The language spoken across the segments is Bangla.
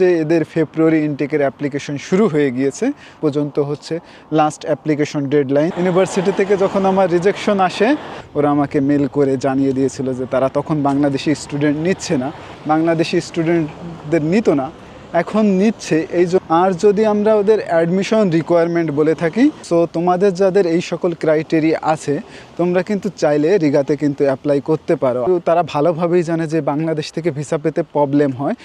যে এদের ফেব্রুয়ারি ইনটেকের অ্যাপ্লিকেশন শুরু হয়ে গিয়েছে, পর্যন্ত হচ্ছে লাস্ট অ্যাপ্লিকেশন ডেডলাইন ইউনিভার্সিটি থেকে যখন আমার রিজেকশন আসে, ওরা আমাকে মেল করে জানিয়ে দিয়েছিল যে তারা তখন বাংলাদেশি স্টুডেন্ট নিচ্ছে না। বাংলাদেশি স্টুডেন্টদের নিত না, এখন নিচ্ছে। এই আর যদি আমরা ওদের অ্যাডমিশন রিকোয়ারমেন্ট বলে থাকি সো তোমাদের যাদের এই সকল ক্রাইটেরিয়া আছে, তোমরা কিন্তু চাইলে রিগাতে কিন্তু অ্যাপ্লাই করতে পারো। তারা ভালোভাবেই জানে যে বাংলাদেশ থেকে ভিসা পেতে প্রবলেম হয়।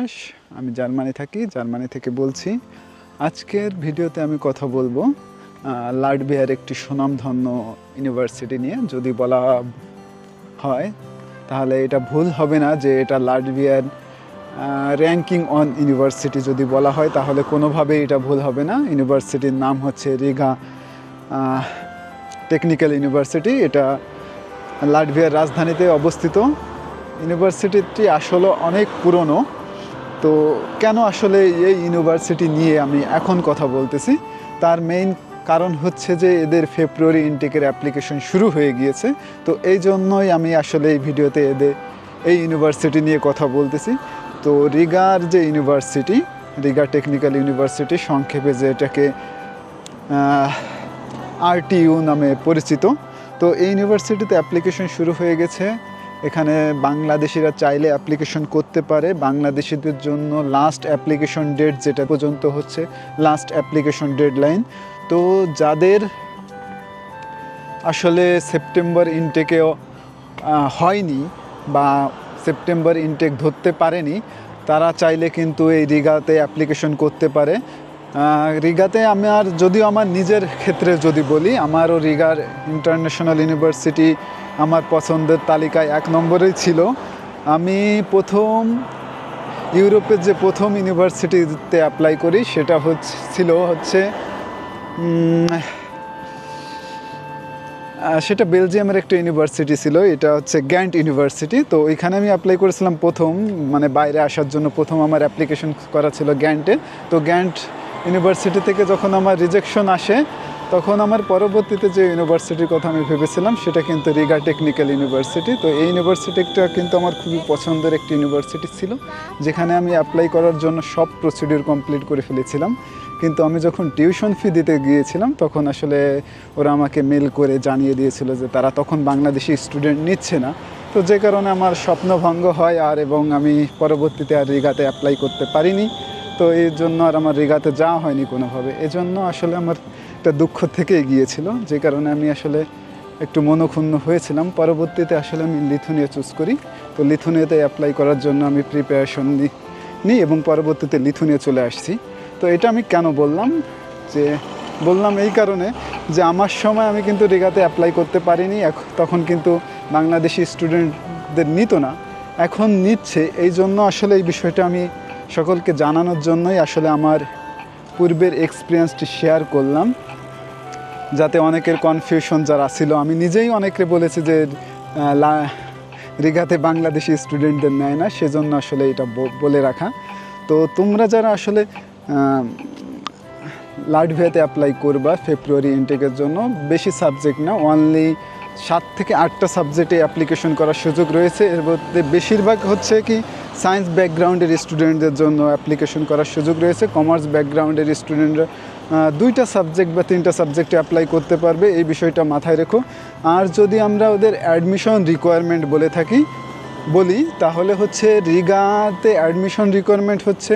আস, আমি জার্মানি থাকি জার্মানি থেকে বলছি। আজকের ভিডিওতে আমি কথা বলব লাডবিয়ার একটি সুনামধন্য ইউনিভার্সিটি নিয়ে। যদি বলা হয় তাহলে এটা ভুল হবে না যে এটা লাডবিয়ার র্যাঙ্কিং অন ইউনিভার্সিটি যদি বলা হয় তাহলে কোনোভাবেই এটা ভুল হবে না। ইউনিভার্সিটির নাম হচ্ছে রিগা টেকনিক্যাল ইউনিভার্সিটি এটা লাটভিয়ার রাজধানীতে অবস্থিত। ইউনিভার্সিটিটি আসলে অনেক পুরনো। তো কেন আসলে এই ইউনিভার্সিটি নিয়ে আমি এখন কথা বলতেছি? তার মেইন কারণ হচ্ছে যে এদের ফেব্রুয়ারি ইনটেকের অ্যাপ্লিকেশন শুরু হয়ে গিয়েছে। তো এই জন্যই আমি আসলে এই ভিডিওতে এদের, এই ইউনিভার্সিটি নিয়ে কথা বলতেছি। তো রিগার যে ইউনিভার্সিটি, রিগা টেকনিক্যাল ইউনিভার্সিটি, সংক্ষেপে যেটাকে আরটিইউ নামে পরিচিত। তো এই ইউনিভার্সিটিতে অ্যাপ্লিকেশন শুরু হয়ে গেছে এখানে বাংলাদেশিরা চাইলে অ্যাপ্লিকেশন করতে পারে। বাংলাদেশিদের জন্য লাস্ট অ্যাপ্লিকেশন ডেট যেটা পর্যন্ত হচ্ছে লাস্ট অ্যাপ্লিকেশন ডেডলাইন তো যাদের আসলে সেপ্টেম্বর ইনটেকেও হয়নি বা সেপ্টেম্বর ইনটেক ধরতে পারেনি, তারা চাইলে কিন্তু এই রিগাতে অ্যাপ্লিকেশন করতে পারে। রিগাতে আমার যদিও আমার নিজের ক্ষেত্রে যদি বলি, আমারও রিগার ইন্টারন্যাশনাল ইউনিভার্সিটি আমার পছন্দের তালিকায় এক নম্বরেই ছিল। আমি প্রথম ইউরোপের যে প্রথম ইউনিভার্সিটিতে অ্যাপ্লাই করি, সেটা হচ্ছে, ছিল হচ্ছে সেটা বেলজিয়ামের একটা ইউনিভার্সিটি ছিল, এটা হচ্ছে গ্যান্ট ইউনিভার্সিটি। তো ওইখানে আমি অ্যাপ্লাই করেছিলাম প্রথম মানে বাইরে আসার জন্য প্রথম আমার অ্যাপ্লিকেশন করা ছিল গ্যান্টে। তো গ্যান্ট ইউনিভার্সিটি থেকে যখন আমার রিজেকশন আসে, তখন আমার পরবর্তীতে যে ইউনিভার্সিটির কথা আমি ভেবেছিলাম, সেটা কিন্তু রিগা টেকনিক্যাল ইউনিভার্সিটি তো এই ইউনিভার্সিটিটা কিন্তু আমার খুবই পছন্দের একটি ইউনিভার্সিটি ছিল, যেখানে আমি অ্যাপ্লাই করার জন্য সব প্রসিডিউর কমপ্লিট করে ফেলেছিলাম। কিন্তু আমি যখন টিউশন ফি দিতে গিয়েছিলাম, তখন আসলে ওরা আমাকে মেল করে জানিয়ে দিয়েছিল যে তারা তখন বাংলাদেশি স্টুডেন্ট নিচ্ছে না। তো যে কারণে আমার স্বপ্নভঙ্গ হয় আর, এবং আমি পরবর্তীতে আর রিগাতে অ্যাপ্লাই করতে পারিনি। তো এই জন্য আর আমার রিগাতে যাওয়া হয়নি কোনোভাবে। এজন্য আসলে আমার একটা দুঃখ থেকে গিয়েছিল যে কারণে আমি আসলে একটু মনোক্ষুণ্ণ হয়েছিলাম। পরবর্তীতে আসলে আমি লিথুনিয়া চুজ করি। তো লিথুনিয়াতে অ্যাপ্লাই করার জন্য আমি প্রিপারেশন নিই নিই এবং পরবর্তীতে লিথুনিয়া চলে আসছি। তো এটা আমি কেন বললাম? যে বললাম এই কারণে যে আমার সময় আমি কিন্তু রেগাতে অ্যাপ্লাই করতে পারিনি। তখন কিন্তু বাংলাদেশি স্টুডেন্টদের নিত না। এখন নিচ্ছে। এই জন্য আসলে এই বিষয়টা আমি সকলকে জানানোর জন্যই আসলে আমার পূর্বের এক্সপিরিয়েন্সটি শেয়ার করলাম। যাতে অনেকের কনফিউশন যারা ছিল, আমি নিজেই অনেকে বলেছি যে রিগাতে বাংলাদেশি স্টুডেন্টদের নেয় না, সেজন্য আসলে এটা বলে রাখা। তো তোমরা যারা আসলে লাটভিয়াতে অ্যাপ্লাই করবা ফেব্রুয়ারি ইনটেকের জন্য, বেশি সাবজেক্ট না অনলি সাত থেকে আটটা সাবজেক্টে অ্যাপ্লিকেশন করার সুযোগ রয়েছে। এর মধ্যে বেশিরভাগ হচ্ছে কি সায়েন্স ব্যাকগ্রাউন্ডের স্টুডেন্টদের জন্য অ্যাপ্লিকেশন করার সুযোগ রয়েছে। কমার্স ব্যাকগ্রাউন্ডের স্টুডেন্টরা দুইটা সাবজেক্ট বা তিনটা সাবজেক্টে অ্যাপ্লাই করতে পারবে। এই বিষয়টা মাথায় রেখো। আর যদি আমরা ওদের অ্যাডমিশন রিকোয়ারমেন্ট বলে থাকি, বলি, তাহলে হচ্ছে রিগাতে অ্যাডমিশন রিকোয়ারমেন্ট হচ্ছে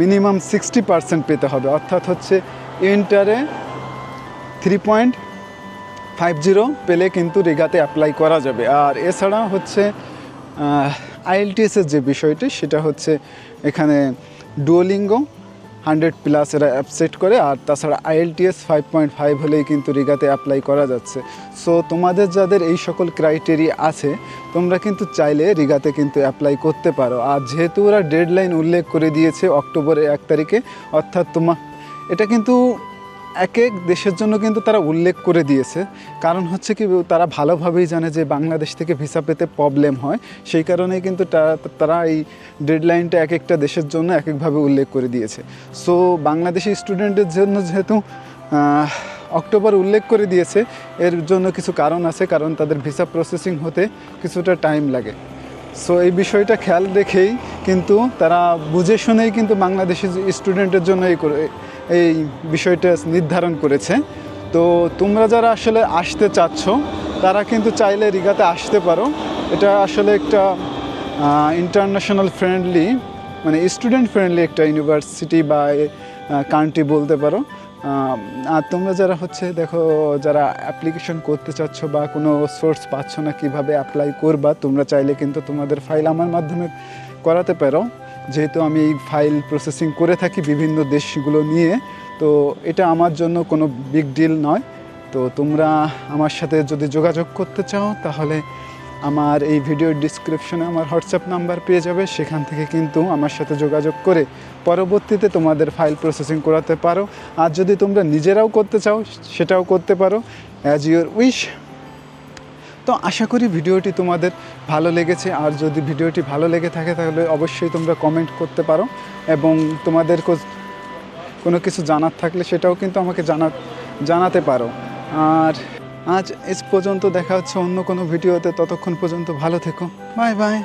মিনিমাম সিক্সটি পার্সেন্ট পেতে হবে। অর্থাৎ হচ্ছে ইন্টারে থ্রি পয়েন্ট ফাইভ জিরো পেলে কিন্তু রিগাতে অ্যাপ্লাই করা যাবে। আর এছাড়া হচ্ছে আইএলটিএসের যে বিষয়টি, সেটা হচ্ছে এখানে ডুয়োলিঙ্গো হান্ড্রেড প্লাস এরা অ্যাপসেট করে, আর তাছাড়া আইএলটিএস ফাইভ পয়েন্ট ফাইভ হলেই কিন্তু রিগাতে অ্যাপ্লাই করা যাচ্ছে। সো তোমাদের যাদের এই সকল ক্রাইটেরিয়া আছে, তোমরা কিন্তু চাইলে রিগাতে কিন্তু অ্যাপ্লাই করতে পারো। আর যেহেতু ওরা ডেডলাইন উল্লেখ করে দিয়েছে অক্টোবরের এক তারিখে, অর্থাৎ তোমার এটা কিন্তু এক এক দেশের জন্য কিন্তু তারা উল্লেখ করে দিয়েছে। কারণ হচ্ছে কি, তারা ভালোভাবেই জানে যে বাংলাদেশ থেকে ভিসা পেতে প্রবলেম হয়। সেই কারণেই কিন্তু তারা এই ডেডলাইনটা এক একটা দেশের জন্য এক একভাবে উল্লেখ করে দিয়েছে। সো বাংলাদেশি স্টুডেন্টের জন্য যেহেতু অক্টোবর উল্লেখ করে দিয়েছে, এর জন্য কিছু কারণ আছে। কারণ তাদের ভিসা প্রসেসিং হতে কিছুটা টাইম লাগে। সো এই বিষয়টা খেয়াল রেখেই কিন্তু তারা বুঝে শুনেই কিন্তু বাংলাদেশি স্টুডেন্টের জন্য এই এই বিষয়টা নির্ধারণ করেছে। তো তোমরা যারা আসলে আসতে চাচ্ছ, তারা কিন্তু চাইলে রিগাতে আসতে পারো। এটা আসলে একটা ইন্টারন্যাশনাল ফ্রেন্ডলি মানে স্টুডেন্ট ফ্রেন্ডলি একটা ইউনিভার্সিটি বা কান্ট্রি বলতে পারো। আর তোমরা যারা হচ্ছে, দেখো, যারা অ্যাপ্লিকেশন করতে চাচ্ছ বা কোনো সোর্স পাচ্ছ না কীভাবে অ্যাপ্লাই করবা, তোমরা চাইলে কিন্তু তোমাদের ফাইল আমার মাধ্যমে করাতে পারো। যেহেতু আমি এই ফাইল প্রসেসিং করে থাকি বিভিন্ন দেশগুলো নিয়ে, তো এটা আমার জন্য কোনো বিগ ডিল নয়। তো তোমরা আমার সাথে যদি যোগাযোগ করতে চাও, তাহলে আমার এই ভিডিওর ডিসক্রিপশনে আমার হোয়াটসঅ্যাপ নাম্বার পেয়ে যাবে, সেখান থেকে কিন্তু আমার সাথে যোগাযোগ করে পরবর্তীতে তোমাদের ফাইল প্রসেসিং করাতে পারো। আর যদি তোমরা নিজেরাও করতে চাও, সেটাও করতে পারো অ্যাজ ইউর উইশ তো আশা করি ভিডিওটি তোমাদের ভালো লেগেছে। আর যদি ভিডিওটি ভালো লেগে থাকে, তাহলে অবশ্যই তোমরা কমেন্ট করতে পারো। এবং তোমাদের কোনো কিছু জানার থাকলে সেটাও কিন্তু আমাকে জানা, জানাতে পারো। আর আজ এস পর্যন্ত দেখা হচ্ছে অন্য কোনো ভিডিওতে। ততক্ষণ পর্যন্ত ভালো থেকো। Bye bye.